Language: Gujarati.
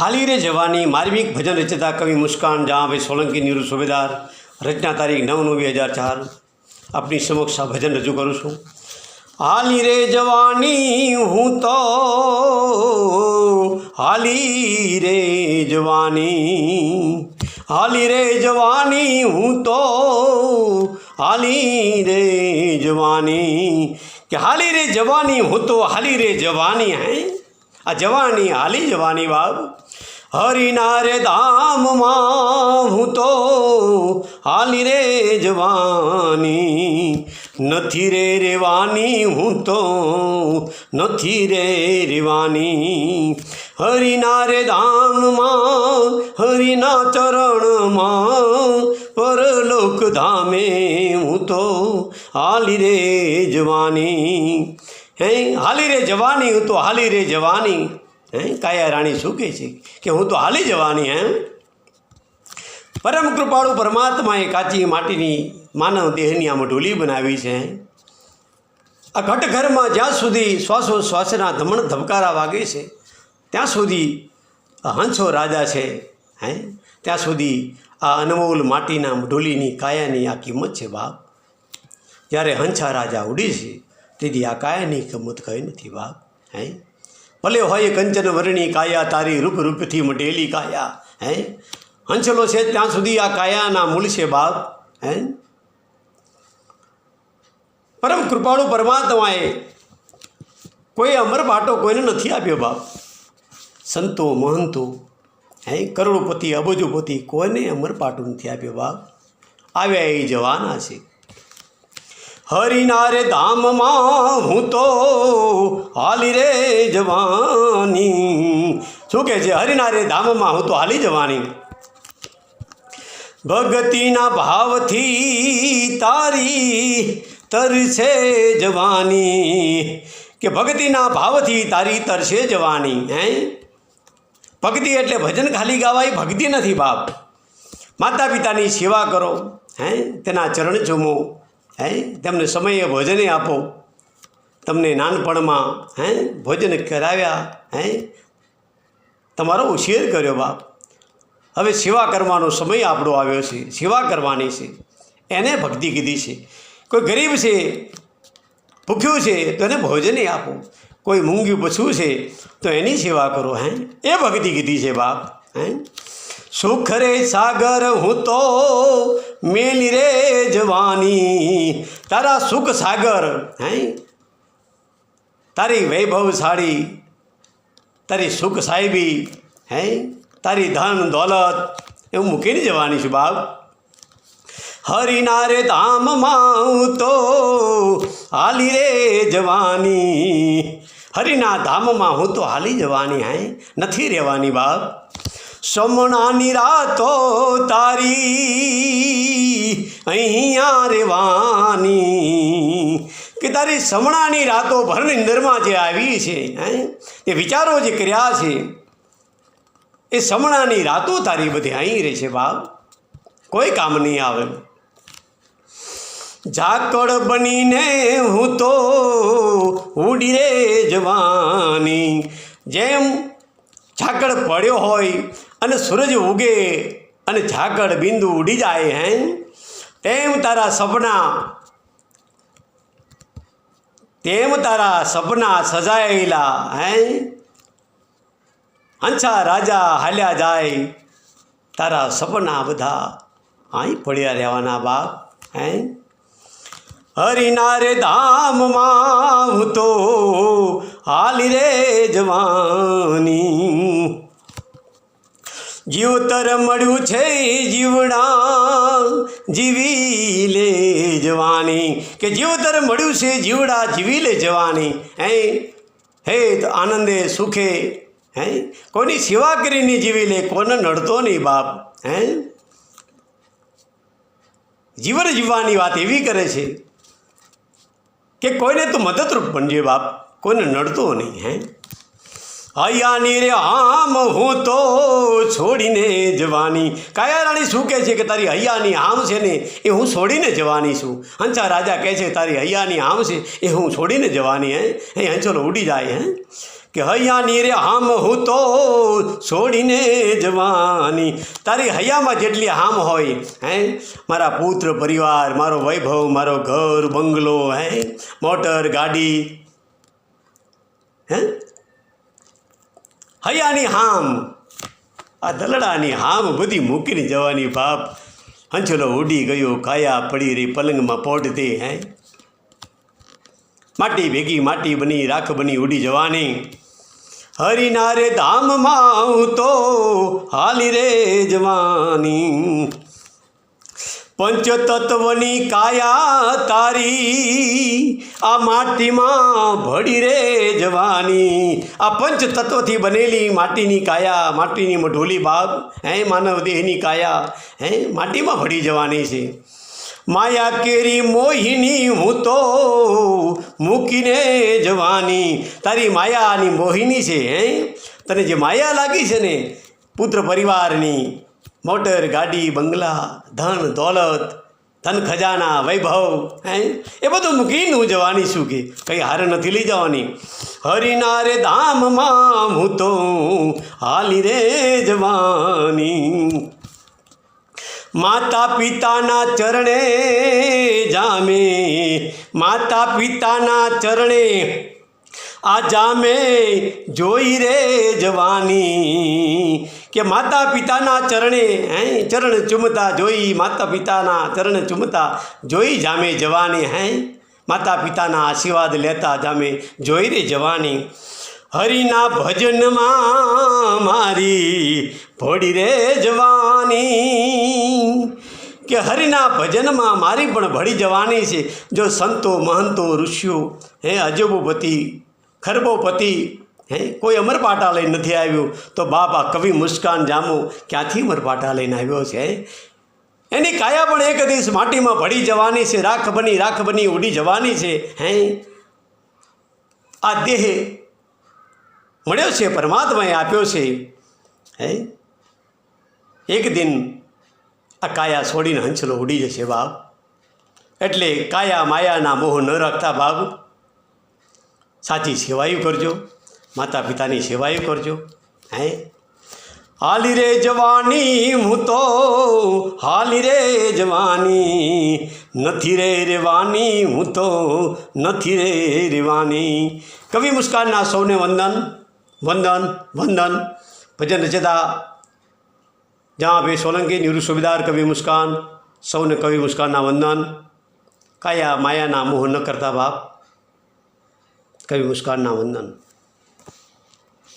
હાલી રે જવાની માર્મિક ભજન રચતા કવિ મુસ્કાન જહાંભાઈ સોલંકી નીરુ સુબેદાર. રચના તારીખ નવ નવ બે હજાર ચાર. આપની સમક્ષ આ ભજન રજૂ કરું છું. હાલી રે જવાની હું તો હાલી રે જવાની. હાલી રે જવાની હું તો હાલી રે જવાની. કે હાલી રે જવાની હું તો હાલી રે જવાની હે? આ જવાની, હાલી જવાની બાબ હરિના રે ધામમાં હું તો હાલી રે જવાની. નથી રે રેવાની, હું તો નથી રે રેવાની. હરિના રે ધામમાં હરિના ચરણમાં પરલોક ધામે હું તો હાલી રે જવાની. હે, હાલી રે જવાની, હું તો હાલી રે જવાની. હે, કાયા રાણી શું કહે છે? કે હું તો હાલી જવાની એમ. પરમ કૃપાળુ પરમાત્માએ કાચી માટીની માનવ દેહની આમ ઢોલી બનાવી છે. આ ઘટઘરમાં જ્યાં સુધી શ્વાસોશ્વાસના ધમણ ધબકારા વાગે છે, ત્યાં સુધી હંસો રાજા છે, હે. ત્યાં સુધી આ અનમોલ માટીના ઢોલીની કાયાની આ કિંમત છે બાપ. જ્યારે હંસા રાજા ઉડી છે તેથી આ કાયાની કમત કઈ નથી બાપ, હે? ભલે હોય કંચન વર્ણી કાયા, તારી રૂપ રૂપથી મટેલી કાયા, હે? હંચલો છે ત્યાં સુધી આ કાયાના મૂળ છે બાપ, હે? પરમ કૃપાળુ પરમાત્માએ કોઈ અમર પાટો કોઈને નથી આપ્યો બાપ. સંતો, મહંતો, હે? કરોડોપતિ, અબજોપતિ કોઈને અમર પાટો નથી આપ્યો બાપ. આવ્યા એ જવાના છે. હરિના રે ધામમાં હું તો હાલી રે જવાની. શું કહે છે? હરિના રે ધામમાં હું તો હાલી જવાની. ભગતીના ભાવથી તારી તરસે જવાની. કે ભક્તિના ભાવથી તારી તરસે જવાની, હે? ભક્તિ એટલે ભજન ખાલી ગાવાય ભક્તિ નથી બાપ. માતા પિતાની સેવા કરો, હે? તેના ચરણ ચૂમો હે? તેમને સમયે ભોજને આપો. તમને નાનપણમાં, હે, ભોજન કરાવ્યા, હે? તમારો ઉછેર કર્યો બાપ. હવે સેવા કરવાનો સમય આપણો આવ્યો છે. સેવા કરવાની છે. એને ભક્તિ કીધી છે. કોઈ ગરીબ છે, ભૂખ્યું છે, તો એને ભોજને આપો. કોઈ મૂંગ્યું, પછું છે, તો એની સેવા કરો, હે? એ ભક્તિ કીધી છે બાપ, હે? સુખ રે સાગર હું તો મેલી રે જવાની. તારા સુખ સાગર, હે? તારી વૈભવશાળી, તારી સુખ સાહેબી હે? તારી ધન દોલત, એવું મૂકીને જવાની છું બાપ. હરિના રે ધામમાં હું તો હાલી રે જવાની. હરિના ધામમાં હું તો હાલી જવાની, હે? નથી રહેવાની બાપ. સમણાની રાતો તારી. અહીંયા રેવાની કે તારી સમણાની રાતો ભર અંદરમાં જે આવી છે એ વિચારો જે કર્યા છે, એ સમણાની રાતો તારી બધી અહીં રહે છે, બાપ. કોઈ કામ નહીં આવે. ઝાકળ બનીને હું તો ઉડી રે જવાની. જેમ ઝાકળ પડ્યો હોય અને સૂરજ ઉગે અને ઝાકળ બિંદુ ઉડી જાય હે, તેમ તારા સપના, તેમ તારા સપના સજાયેલા હે. હંછા રાજા હાલ્યા જાય, તારા સપના બધા અહીં પડ્યા રહેવાના બાપ હે. હરિના રે ધામમાં તો હાલી રે જવાની. જીવતર મળ્યું છે જીવડા જીવી લે જવાની. કે જીવતર મળ્યું છે જીવડા, જીવી લે જવાની. હે? હે, તો આનંદે, સુખે, હે? કોની સેવા કરીને જીવી લે, કોને નડતો નહીં બાપ, હે? જીવન જીવવાની વાત એવી કરે છે કે કોઈને તો મદદરૂપ બનજે બાપ કોઈને નડતો નહીં, હે? હૈયાની નીરે આમ હું તો છોડીને જવાની. કાયા રાણી શું કહે છે કે તારી હૈયાની આમ છે ને એ હું છોડીને જવાની છું? હંસા રાજા કહે છે, તારી હૈયાની આમ છે એ હું છોડીને જવાની હે? એ હંસોલો ઉડી જાય હે? કે હૈયાની રે હામ હું તો છોડીને જવાની. તારી હૈયામાં જેટલી હામ હોય, હે, મારા પુત્ર પરિવાર, મારો વૈભવ, મારો ઘર, બંગલો, હે, મોટર, ગાડી, હે? હૈયાની હામ. આ દલડાની હામ બધી મૂકીને જવાની બાપ હંચલો ઉડી ગયો, કાયા પડી રહી, પલંગમાં પોડતી હે. માટી ભેગી, માટી બની, રાખ બની ઉડી જવાની. હરિનારે ધામમાં હું તો હાલી રે જવાની. પંચતત્વની કાયા તારી, આ માટીમાં ભળી રે જવાની. આ પંચતત્વથી બનેલી માટીની કાયા, માટીની મઢોલી ભાગ હે માનવ દેહની કાયા, હે માટીમાં ભળી જવાની છે. માયા કેરી મોહિની હું તો મૂકીને જવાની. તારી માયાની મોહિની છે, હે? તને જે માયા લાગી છે ને, પુત્ર પરિવારની મોટર, ગાડી, બંગલા, ધન, દોલત, ધન, ખજાના, વૈભવ, હે? એ બધું મૂકીને હું જવાની છું કે કંઈ હારે નથી લઈ જવાની. હરિના રે ધામમાં હું તો હાલી રે જવાની. માતા પિતાના ચરણે જામે માતા પિતાના ચરણે આ જામે જોઈ રે જવાની. કે માતા પિતાના ચરણે, હે, ચરણ ચૂમતા જોઈ માતા પિતાના ચરણ ચૂમતા જોઈ જામે જવાની, હે માતા પિતાના આશીર્વાદ લેતા જામે જોઈ રે જવાની. હરિના ભજનમાં મારી ભોડી રે જવાની. કે હરિના ભજનમાં મારી પણ ભળી જવાની છે. જો સંતો, મહંતો, ઋષિઓ, હે અજબોપતિ ખરબોપતિ હે, કોઈ અમરપાટા લઈને નથી આવ્યું? તો બાપા કવિ મુસ્કાન જામો ક્યાંથી અમરપાટા લઈને આવ્યો છે? એની કાયા પણ એક દિવસ માટીમાં ભળી જવાની છે, રાખ બની રાખ બની, ઉડી જવાની છે, હે? આ દેહ મળ્યો છે, પરમાત્માએ આપ્યો છે, હે? એક દિન આ કાયા છોડીને હંસલો ઉડી જશે બાપ. એટલે કાયા માયાના મોહ ન રાખતા બાપ. સાચી સેવાયું કરજો. માતા પિતાની સેવાયું કરજો, હે? હાલી રે જવાની, હું તો હાલી રે જવાની, નથી રે રેવાની, હું તો નથી રે રેવાની. કવિ મુસ્કાનના સૌને વંદન વંદન વંદન. ભજન રચતા જ્યાં ભાઈ સોલંકી નિવૃત્ત સુબેદાર કવિ મુસ્કાન, સૌને કવિ મુસ્કાનના વંદન. કાયા માયાના મોહ ન કરતા બાપ, કવિ મુસ્કાનના વંદન.